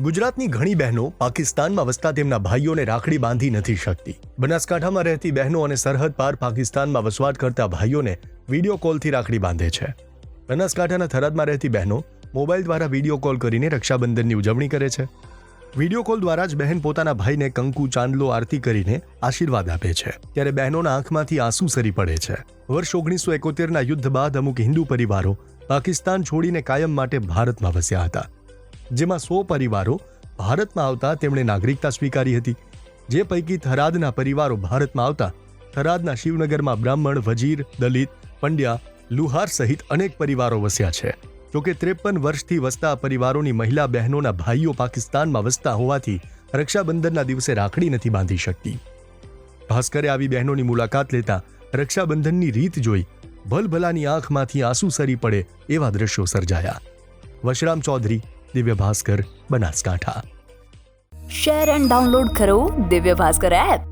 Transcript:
ગુજરાતની ઘણી બહેનો પાકિસ્તાનમાં વસતા તેમના ભાઈઓને રાખડી બાંધી નથી શકતી. બનાસકાંઠામાં રહેતી બહેનો અને સરહદ પાર પાકિસ્તાનમાં વસવાટ કરતા ભાઈઓને વીડિયો કોલથી રાખડી બાંધે છે. બનાસકાંઠાના થરાદમાં રહેતી બહેનો મોબાઈલ દ્વારા વીડિયો કોલ કરીને રક્ષાબંધનની ઉજવણી કરે છે. વીડિયો કોલ દ્વારા જ બહેન પોતાના ભાઈને કંકુ, ચાંદલો આરતી કરીને આશીર્વાદ આપે છે. ત્યારે બહેનોના આંખમાંથી આંસુ સરી પડે છે. વર્ષ ઓગણીસો એકોતેરના યુદ્ધ બાદ અમુક હિન્દુ પરિવારો પાકિસ્તાન છોડીને કાયમ માટે ભારતમાં વસ્યા હતા. જેમાં સો પરિવારો ભારતમાં આવતા તેમણે નાગરિકતા સ્વીકારી હતી. જે પૈકી થરાદના પરિવારો ભારતમાં આવતા, થરાદના શિવનગરમાં બ્રાહ્મણ, વજીર, દલિત, પંડ્યા, લુહાર સહિત અનેક પરિવારો વસ્યા છે. જોકે ત્રેપન વર્ષથી વસતા પરિવારોની મહિલા બહેનોના ભાઈઓ પાકિસ્તાનમાં વસતા હોવાથી રક્ષાબંધનના દિવસે રાખડી નથી બાંધી શકતી. ભાસ્કરે આવી બહેનોની મુલાકાત લેતા રક્ષાબંધનની રીત જોઈ, ભલભલાની આંખમાંથી આંસુ સરી પડે એવા દ્રશ્યો સર્જાયા. Vashram Chaudhary Divya Bhaskar Banaskantha. Share and download કરો દિવ્ય ભાસ્કર એપ